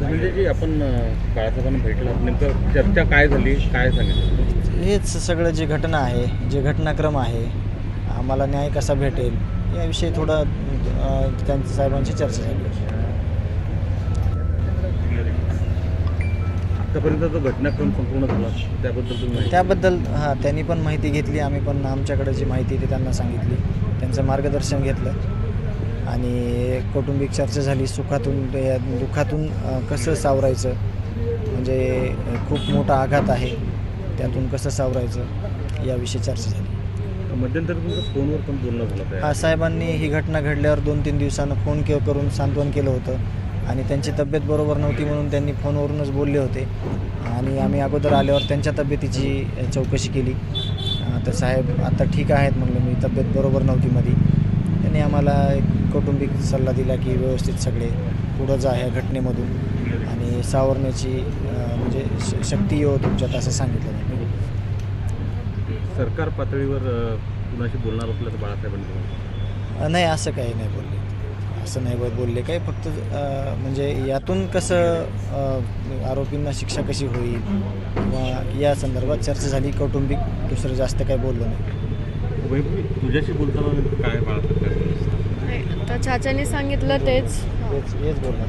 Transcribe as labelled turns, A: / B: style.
A: धनंजयजी आपण बाळासाहेबांना भेटला नेमकं चर्चा काय झाली काय सांगितलं
B: हेच सगळं जे घटना आहे जे घटनाक्रम आहे आम्हाला न्याय कसा भेटेल याविषयी थोडं त्यांच्या साहेबांची चर्चा झाली.
A: आतापर्यंत जो घटनाक्रम संपूर्ण झाला त्याबद्दल तुम्ही
B: त्याबद्दल हां त्यांनी पण माहिती घेतली आम्ही पण आमच्याकडे जी माहिती ती त्यांना सांगितली त्यांचं मार्गदर्शन घेतलं. आणि कौटुंबिक चर्चा झाली सुखातून या दुःखातून कसं सावरायचं? म्हणजे खूप मोठा आघात आहे त्यातून कसं सावरायचं? याविषयी चर्चा झाली.
A: मध्यंतरी फोनवर पण बोलणं झालं
B: हा साहेबांनी ही घटना घडल्यावर दोन तीन दिवसानं फोन के करून सांत्वन केलं होतं. आणि त्यांची तब्येत बरोबर नव्हती म्हणून त्यांनी फोनवरूनच बोलले होते. आणि आम्ही अगोदर आल्यावर त्यांच्या तब्येतीची चौकशी केली. तर साहेब आता ठीक आहेत म्हणलं मी तब्येत बरोबर नव्हती मध्ये त्यांनी आम्हाला एक कौटुंबिक सल्ला दिला की व्यवस्थित सगळे पुढं जा ह्या घटनेमधून. आणि सावरण्याची म्हणजे श- शक्ती येऊ तुमच्यात असं सांगितलं त्यांनी.
A: सरकार पातळीवर कुणाशी बोलणार असल्याचं बाळासाहेबांनी
B: नाही असं काही नाही बोलले. असं नाही बोल- बोलले काही. फक्त म्हणजे यातून कसं आरोपींना शिक्षा कशी होईल? किंवा या संदर्भात चर्चा झाली कौटुंबिक दुसरं जास्त काही बोललो नाही.
A: तुझ्याशी बोलताना काय बाळासाहेब काय बोलले?
C: नाही आता चाचाने सांगितलं तेच.
B: हेच बोलणार